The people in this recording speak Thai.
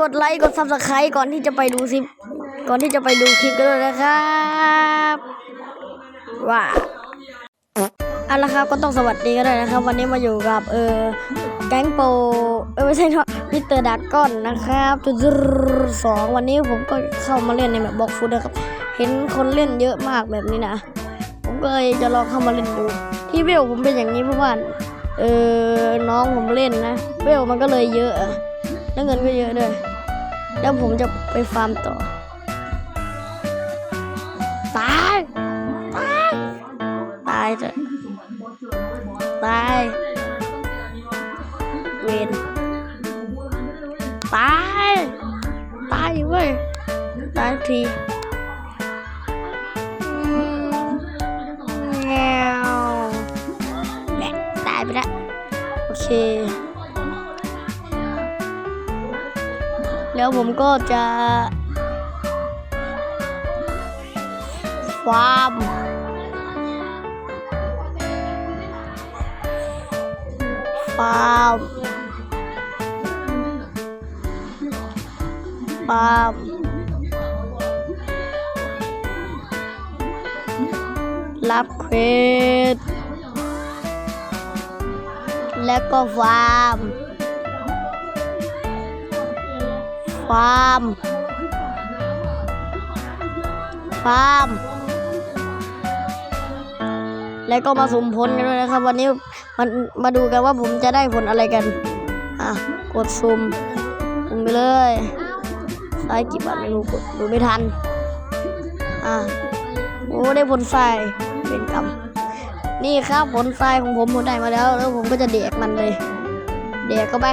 กดไลค์กดซับสไครต์ก่อนที่จะไปดูซิปก่อนที่จะไปดูคลิปกันด้วยนะครับว้าเอาละครับก็ต้องสวัสดีกันด้วยนะครับ วันนี้มาอยู่กับเออแก๊งโปเออไม่ใช่เนาะมิสเตอร์ดักก้อนนะครับจุดสองวันนี้ผมก็เข้ามาเล่นในแบบบ็อกฟุตนะครับ เห็นคนเล่นเยอะมากแบบนี้นะ ผมก็เลยจะลองเข้ามาเล่นดู ที่เวลผมเป็นอย่างนี้เพราะว่าเออน้องผมเล่นนะเวลมันก็เลยเยอะอะแล้วเงินก็เยอะด้วย แล้วผมจะไปฟาร์มต่อ ตาย ตาย ตายเถอะตายเวนตาย ตายเว้ย ตายทีอืมวแบะตายไปล้วโอเค แล้วผมก็จะฟาร์มฟาร์มฟาร์มรับเควสแล้วก็ฟาร์ม ฟาร์มฟาร์มแล้วก็มาสุ่มผลกันด้วยนะครับ วันนี้มันมาดูกันว่าผมจะได้ผลอะไรกัน อะ กดสุ่มสุ่มไปเลยซ้ายกี่บาทไม่รู้กดดูไม่ทัน อะโอ้ได้ผลทรายเป็นกรรมนี่ครับผลทรายของผมผมได้มาแล้ว แล้วผมก็จะเดกมันเลย เดกเข้าไป